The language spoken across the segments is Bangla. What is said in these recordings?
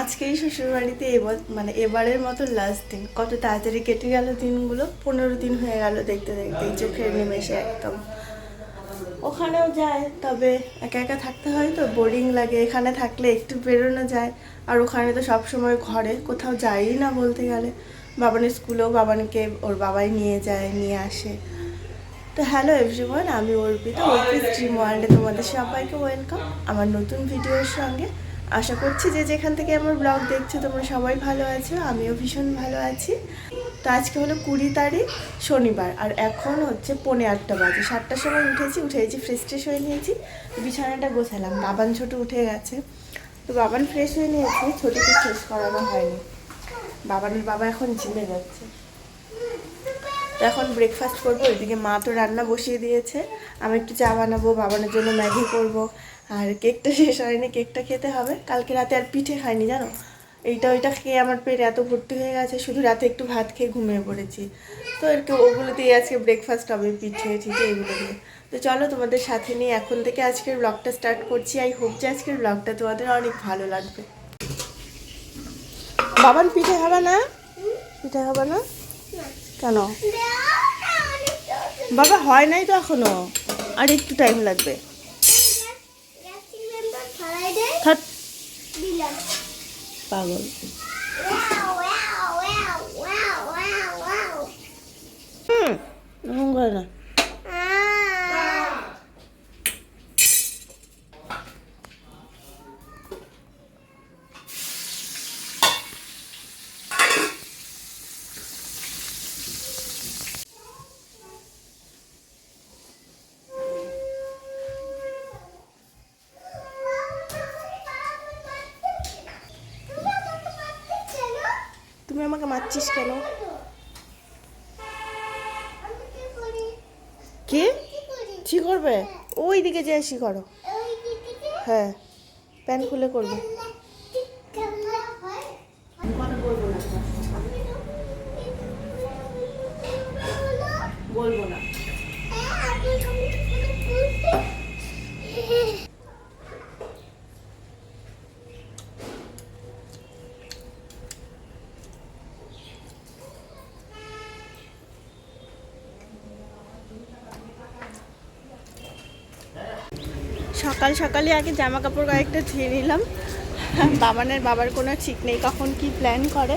আজকেই শ্বশুরবাড়িতে এবার মানে এবারের মতো লাস্ট দিন। কত তাড়াতাড়ি কেটে গেল দিনগুলো, পনেরো দিন হয়ে গেল দেখতে দেখতে এই চোখের নিমেষে একদম। ওখানেও যায়, তবে একা একা থাকতে হয় তো বোরিং লাগে। এখানে থাকলে একটু বেরোনো যায়। আর ওখানে তো সব সময় ঘরে, কোথাও যাই না বলতে গেলে। বাবানের স্কুলেও বাবানকে ওর বাবাই নিয়ে যায়, নিয়ে আসে। তো হ্যালো এভরিওয়ান আমি অর্পিতা, অর্পিত ড্রিম ওয়ার্ল্ডে তোমাদের সবাইকে ওয়েলকাম আমার নতুন ভিডিওর সঙ্গে আশা করছি যে যেখান থেকে আমার ব্লগ দেখছ, তোমরা সবাই ভালো আছো, আমিও ভীষণ ভালো আছি। তো আজকে হলো কুড়ি তারিখ, শনিবার, আর এখন হচ্ছে পৌনে আটটা বাজে। সাতটার সময় উঠেছি উঠেছি ফ্রেশ ট্রেশ হয়ে নিয়েছি বিছানাটা গোছালাম। বাবান ছোটো উঠে গেছে। তো বাবান ফ্রেশ হয়ে নিয়েছি, ছোটোকে ফ্রেশ করানো হয়নি। বাবানের বাবা এখন জিমে যাচ্ছে। তো এখন ব্রেকফাস্ট করব ওইদিকে মা তো রান্না বসিয়ে দিয়েছে। আমি একটু চা বানাবো, বাবানের জন্য ম্যাগি করব। আর কেকটা শেষ হয়নি, কেকটা খেতে হবে। কালকে রাতে আর পিঠে খাইনি, জানো? এইটা ওইটা খেয়ে আমার পেট এত ভর্তি হয়ে গেছে, শুধু রাতে একটু ভাত খেয়ে ঘুমিয়ে পড়েছি। তো আর কি ওগুলো দিয়ে আজকে ব্রেকফাস্ট হবে, পিঠে ঠিঠে এগুলো দিয়ে। তো চলো তোমাদের সাথে নিয়ে এখন থেকে আজকের ব্লগটা স্টার্ট করছি। আই হোপ যে আজকের ব্লগটা তোমাদের অনেক ভালো লাগবে। বাবান, পিঠে হবে না? পিঠে হবে না? কেন? বাবা হয় নাই তো এখনও? আর একটু টাইম লাগবে। পাগল। হুম না। আমাকে মারছিস কেন? কে? কি করবে? ওই দিকে যে এসি করো। হ্যাঁ প্যান খুলে করবে বলব না সকাল সকালে আগে জামা কাপড় কয়েকটা ধুয়ে নিলাম। বাবানের বাবার কোনো ঠিক নেই, কখন কি প্ল্যান করে।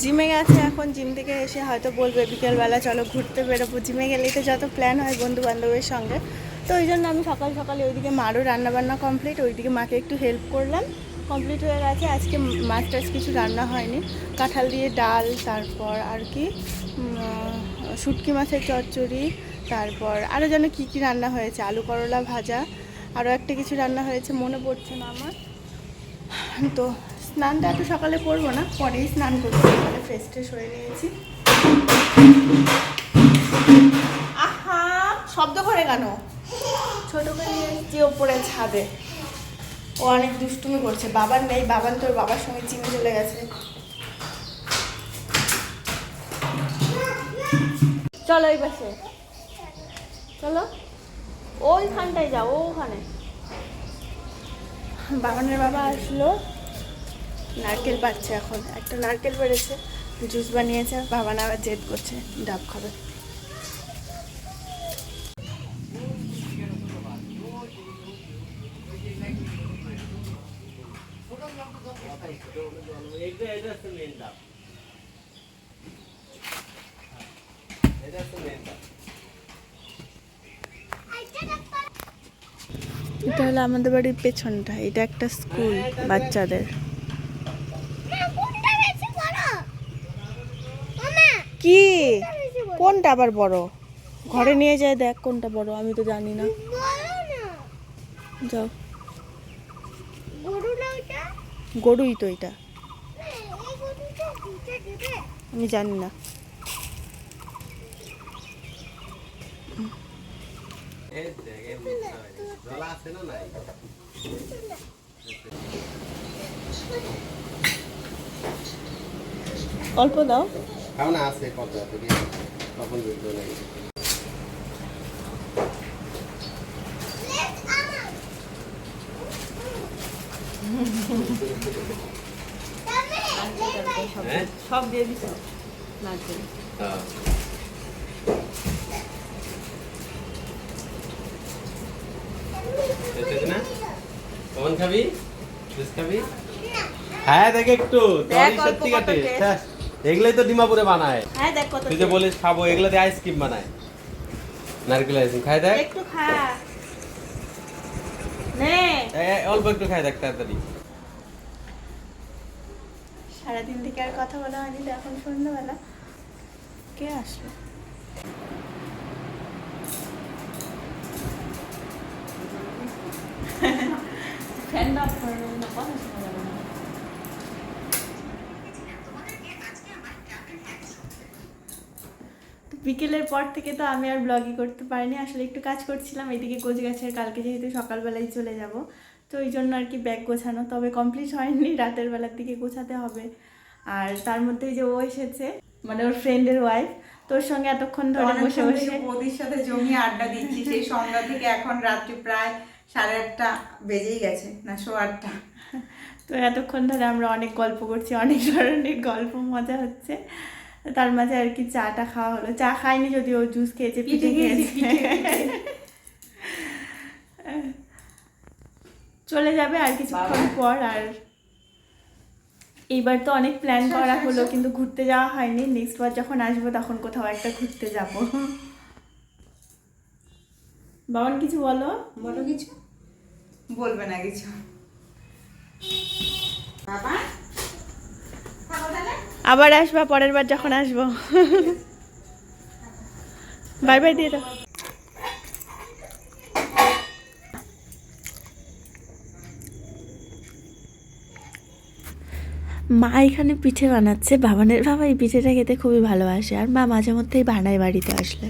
জিমে গেছে এখন, জিম থেকে এসে হয়তো বলবে বিকেলবেলা চলো ঘুরতে বেরোবো। জিমে গেলেই তো যত প্ল্যান হয় বন্ধু বান্ধবের সঙ্গে। তো ওই জন্য আমি সকাল সকালে ওইদিকে মারও রান্নাবান্না কমপ্লিট ওইদিকে মাকে একটু হেল্প করলাম। কমপ্লিট হয়ে গেছে, আজকে মাছ টাছ কিছু রান্না হয়নি। কাঁঠাল দিয়ে ডাল, তারপর আর কি শুটকি মাছের চচ্চড়ি তারপর আরও যেন কী কী রান্না হয়েছে? আলু করলা ভাজা আরও একটা কিছু রান্না হয়েছে, মনে পড়ছে না আমার। তো স্নানটা এত সকালে করব না, পরেই স্নান করব সকালে ফ্রেশ ট্রেশ হয়ে নিয়েছি। আহা, শব্দ করে কেন? ছোটকে নিয়ে এসেছি ওপরে ছাদে। ও অনেক দুষ্টুমি করছে। বাবার নেই বাবার তোর বাবার সঙ্গে চিনে চলে গেছে। চলো এই পাশে চলো। ওইখানটায় যাও ওখানে। বাবানের বাবা আসলো। নারকেল পাচ্ছে এখন। একটা নারকেল পেরেছে জুস বানিয়েছে বাবান আবার জেদ করছে ডাব খাবে। এটা এটা হলো আমাদের বাড়ির পেছনটা, এটা একটা স্কুল বাচ্চাদের। কি? কোনটা আবার বড়? ঘরে নিয়ে যায় দেখ কোনটা বড়, আমি তো জানি না। যাও। গরুই তো এটা। আমি জানি না। দেখ। জল আছে না নাই? অল্প দাও। খাও না আছে কত এত বুঝতে নাই হ্যাঁ? সব দিয়ে দিছ? নারকেল হ্যাঁ। খেতে না? কখন খাবি? জুস খাবি? হ্যাঁ দেখ একটু। অল্প সত্যি কাটে। এগুলোই তো ডিমাপুরে বানায়। হ্যাঁ দেখ কত তুই যে বলিস খাব এগুলো আইসক্রিম বানায়। নারকেল আইসক্রিম খাই দেখ। একটু খা। নে। অল্প একটু খাই দেখ তাড়াতাড়ি। সারাদিন থেকে আর কথা বলা হয়নি এখন সন্ধ্যাবেলা। কে আসলো ফ্যান অফ করে নেব না কথা শোনা যাবে না তো বিকেলের পর থেকে তো আমি আর ব্লগই করতে পারিনি। আসলে একটু কাজ করছিলাম এদিকে কোচ গাছের কালকে যেহেতু সকালবেলায় চলে যাব তো ওই জন্য আর কি ব্যাগ গোছানো। তবে কমপ্লিট হয়নি রাতের বেলার দিকে গোছাতে হবে। আর তার মধ্যে যে ও এসেছে মানে ওর ফ্রেন্ডের ওয়াইফ তোর সঙ্গে এতক্ষণ ধরে বসে বসে বৌদির সাথে জমিয়ে আড্ডা দিচ্ছি সেই সন্ধ্যা থেকে এখন রাত্রি প্রায় সাড়ে আটটা বেজেই গেছে না শো আটটা। তো এতক্ষণ ধরে আমরা অনেক গল্প করছি অনেক ধরনের গল্প মজা হচ্ছে। তার মাঝে আর কি চাটা খাওয়া হলো। চা খাইনি যদিও জুস খেয়েছে পিঠে খেয়েছে চলে যাবে আর কিছুক্ষণ পর আর এইবার তো অনেক প্ল্যান আচ্ছা, করা আচ্ছা, হলো আচ্ছা। কিন্তু ঘুরতে যাওয়া হয়নি। নেক্সট বার যখন আসব তখন কোথাও একটা ঘুরতে যাব। বাবান কিছু বলো? বলো কিছু? বলবে না কিছু। বাবা? আবার আসবা পরের বার যখন আসব। বাই বাই দিয়ে দাও। মা এখানে পিঠে বানাচ্ছে। বাবানের বাবা এই পিঠেটা খেতে খুবই ভালোবাসে। আর মা মাঝে মধ্যেই বানায় বাড়িতে আসলে।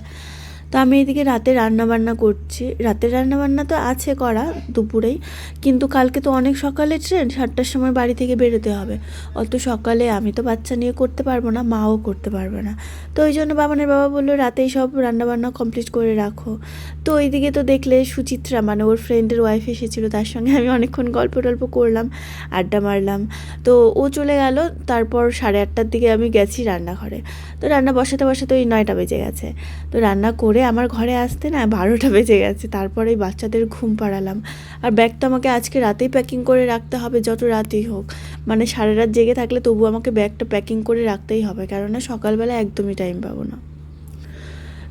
তো আমি এদিকে রাতে রান্না বান্না করছি। রাতের রান্না বান্না তো আছে করা দুপুরেই, কিন্তু কালকে তো অনেক সকালে ট্রেন, সাতটার সময় বাড়ি থেকে বেরোতে হবে। অত সকালে আমি তো বাচ্চা নিয়ে করতে পারব না, মাও করতে পারবে না। তো ওই জন্য বাবানের বাবা বলল, রাতেই সব রান্নাবান্না কমপ্লিট করে রাখো। তো ওইদিকে তো দেখলে সুচিত্রা মানে ওর ফ্রেন্ডের ওয়াইফ এসেছিল, তার সঙ্গে আমি অনেকক্ষণ গল্প টল্প করলাম, আড্ডা মারলাম। তো ও চলে গেল, তারপর সাড়ে আটটার দিকে আমি গেছি রান্নাঘরে। তো রান্না বসাতে বসাতে ওই নয়টা বেজে গেছে। তো রান্না করে আমার ঘরে আসতে না বারোটা বেজে গেছে তারপরে বাচ্চাদের ঘুম পাড়ালাম। আর ব্যাগ তো আমাকে আজকে রাতেই প্যাকিং করে রাখতে হবে, যত রাতেই হোক। মানে সারা রাত জেগে থাকলে তবু আমাকে ব্যাগটা প্যাকিং করে রাখতেই হবে, কেননা সকালবেলা একদমই টাইম পাবো না।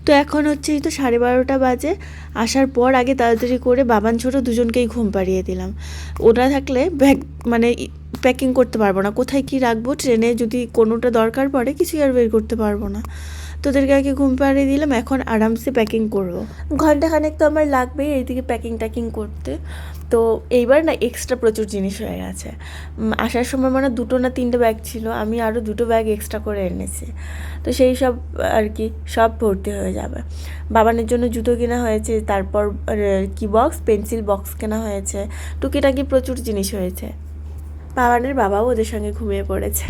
তো এখন হচ্ছে এই তো সাড়ে বারোটা বাজে, আসার পর আগে তাড়াতাড়ি করে বাবান ছোটো দুজনকেই ঘুম পাড়িয়ে দিলাম। ওরা থাকলে ব্যাগ মানে প্যাকিং করতে পারব না, কোথায় কি রাখব, ট্রেনে যদি কোনোটা দরকার পড়ে, কিছুই আর বের করতে পারব না। তোদেরকে আগে ঘুম পাড়িয়ে দিলাম, এখন আরামসে প্যাকিং করব। ঘন্টাখানেক তো আমার লাগবেই এইদিকে প্যাকিং ট্যাকিং করতে। তো এইবার না এক্সট্রা প্রচুর জিনিস হয়ে গেছে। আসার সময় মানে দুটো না তিনটে ব্যাগ ছিল, আমি আরও দুটো ব্যাগ এক্সট্রা করে এনেছি। তো সেই সব আর কি, সব ভর্তি হয়ে যাবে। বাবানের জন্য জুতো কেনা হয়েছে, তারপর কি বক্স পেন্সিল বক্স কেনা হয়েছে। টুকিটাকি প্রচুর জিনিস হয়েছে। বাবানের বাবাও ওদের সঙ্গে ঘুমিয়ে পড়েছে।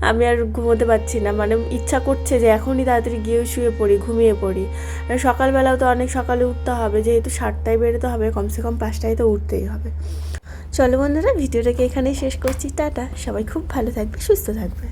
আমি আর ঘুমোতে পারছি না। মানে ইচ্ছা করছে যে এখনই তাড়াতাড়ি গিয়ে শুয়ে পড়ি, ঘুমিয়ে পড়ি। সকালবেলাও তো অনেক সকালে উঠতে হবে, যেহেতু সাতটায় বেরোতে হবে, কমসে কম পাঁচটায় তো উঠতেই হবে। চলো বন্ধুরা, ভিডিওটাকে এখানেই শেষ করছি। টাটা। সবাই খুব ভালো থাকবে, সুস্থ থাকবে।